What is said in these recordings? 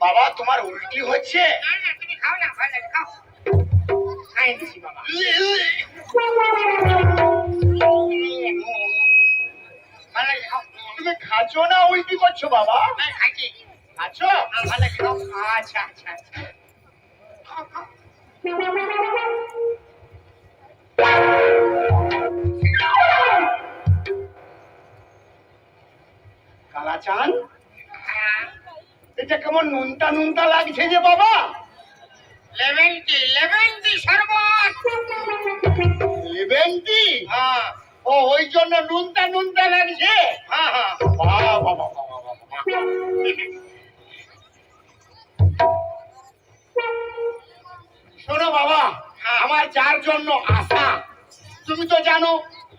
বাবা তোমার উল্টি হচ্ছে? না না তুমি খাও না ভালো তুমি খাচ্ছো না উল্টি করছ বাবা? খাইছি হ্যাঁ, ভালো খাও আচ্ছা আচ্ছা আচ্ছা। হ্যাঁ, এটা কেমন নুনতা নুনতা লাগছে যে বাবা? লেমন টি লেমন টি শরবত লেবেন্টি হ্যাঁ। ও ওই জন্য নুনতা নুনতা লাগছে? হ্যাঁ হ্যাঁ। বাবা বাবা বাবা বাবা শোনো বাবা আমার যার জন্য আশা। তুমি তো জানো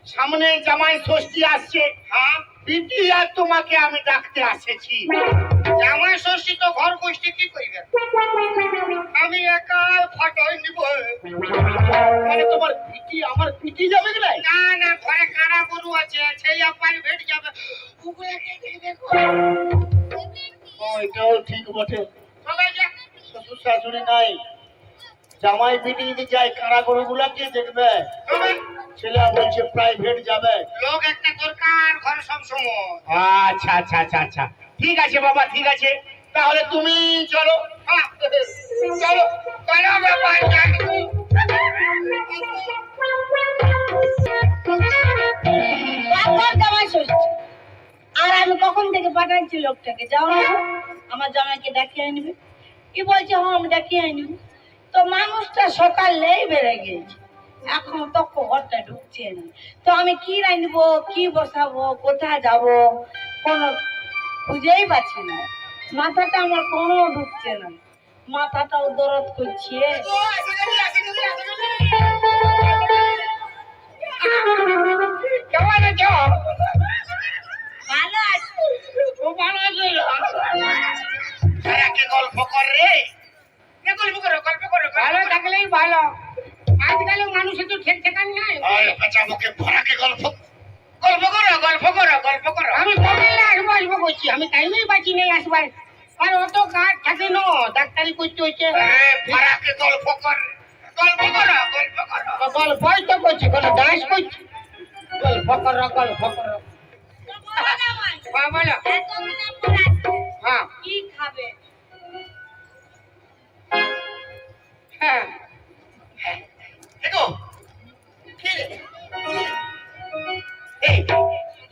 সামনে জামাই ষষ্ঠী আসছে। হ্যাঁ। বিটি আর তোমাকে আমি ডাকতে আসেছি। জামাই ষষ্ঠী তো ঘর গোষ্ঠী কি করিবে? আমি একা ফটোই নিব। মানে তোমার পিটি আমার পিটি যাবে কি নাই? না না ঘরে কারা গরু আছে? সেই আপার ভেট যাবে। ওগুলাকে দেখবে এটাও ঠিক বটে। শ্বশুর শাশুড়ি নাই। জামাই পিটি যদি যায় কারা গরুগুলাকে দেখবে? ছেলে বলছে প্রাইভেট যাবে। লোক একটা আচ্ছা আচ্ছা আচ্ছা আচ্ছা। ঠিক আছে বাবা, ঠিক আছে। তাহলে তুমি চলো। আর আমি কখন থেকে পাঠাচ্ছি লোকটাকে? যাও আমার জামাইকে ডাকিয়ে আনবে কি বলছে হ্যাঁ আমি ডাকিয়ে আনব তো মানুষটা সকালেই বেড়ে গিয়েছে। এখন তো ঘরটা ঢুকছে না। তো আমি কি রাঁধবো কি বসাবো কোথায় যাব কোনো খুঁজেই পাচ্ছি না। মাথাটা আমার কোনো ঢুকছে না। মাথাটাও দরদ করছে। কেমন আছো? ভালো আছে। ভালো আছো? গল্প কর রে। গল্প করো গল্প করো ভালো থাকলেই ভালো। আজকাল মানুষের তো ঠিক ঠিকান নাই আরে পেঁচা ভরাকে গল্প। গল্প করো গল্প করো গল্প করো। আমি কবে আসব আসব করছি আমি টাইমেই বাঁচি নেই আসবার। আর অত কাজ থাকে না ডাক্তারি করতে হচ্ছে। আরে ভরাকে গল্প কর গল্প করো গল্প করো। গল্পই তো করছি কোনো ডান্স করছি। গল্প করো গল্প করো। বলো।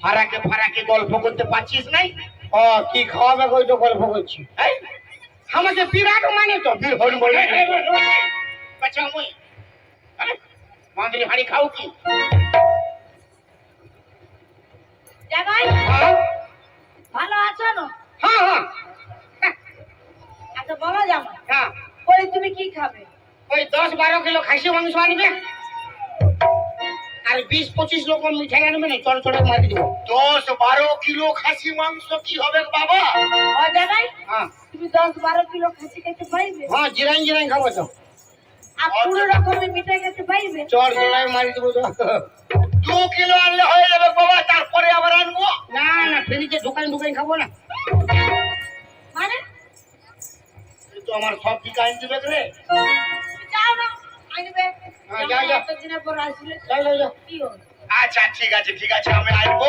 ফারাকে ফারাকে গল্প করতে পারছিস নাই? ও কি খাওয়াবে কই তো গল্প করছি? আমাকে বিরাট মানে তো। বীর হন বলে। বাচ্চা মই। মান্দরি হাড়ি খাও কি? জামাই? হ্যাঁ? ভালো আছো না? হ্যাঁ হ্যাঁ। আচ্ছা বলো জামাই। হ্যাঁ। বলি তুমি কি খাবে? ওই দশ বারো কিলো খাসি মাংস আনবে। আর বিশ পঁচিশ লোক মিঠাই আনবে না চড় চড়ে মারি দেবো। দশ বারো কিলো খাসি মাংস কি হবে বাবা? ও হ্যাঁ। তুমি দশ বারো কিলো খাসি খেতে পারবে হ্যাঁ জিরাইন জিরাইন খাব তো। আর পুরো রকমের মিঠাই খেতে পারবে চড় চড়াই মারি দেবো তো। দু কিলো আনলে হয়ে যাবে বাবা তারপরে আবার আনব। না না ফ্রিজে ঢুকাই ঢুকাই খাব না। মানে? তো আমার সব দিকে রে। না আনবে জামাই পর আসলে আচ্ছা ঠিক আছে ঠিক আছে আমি আনব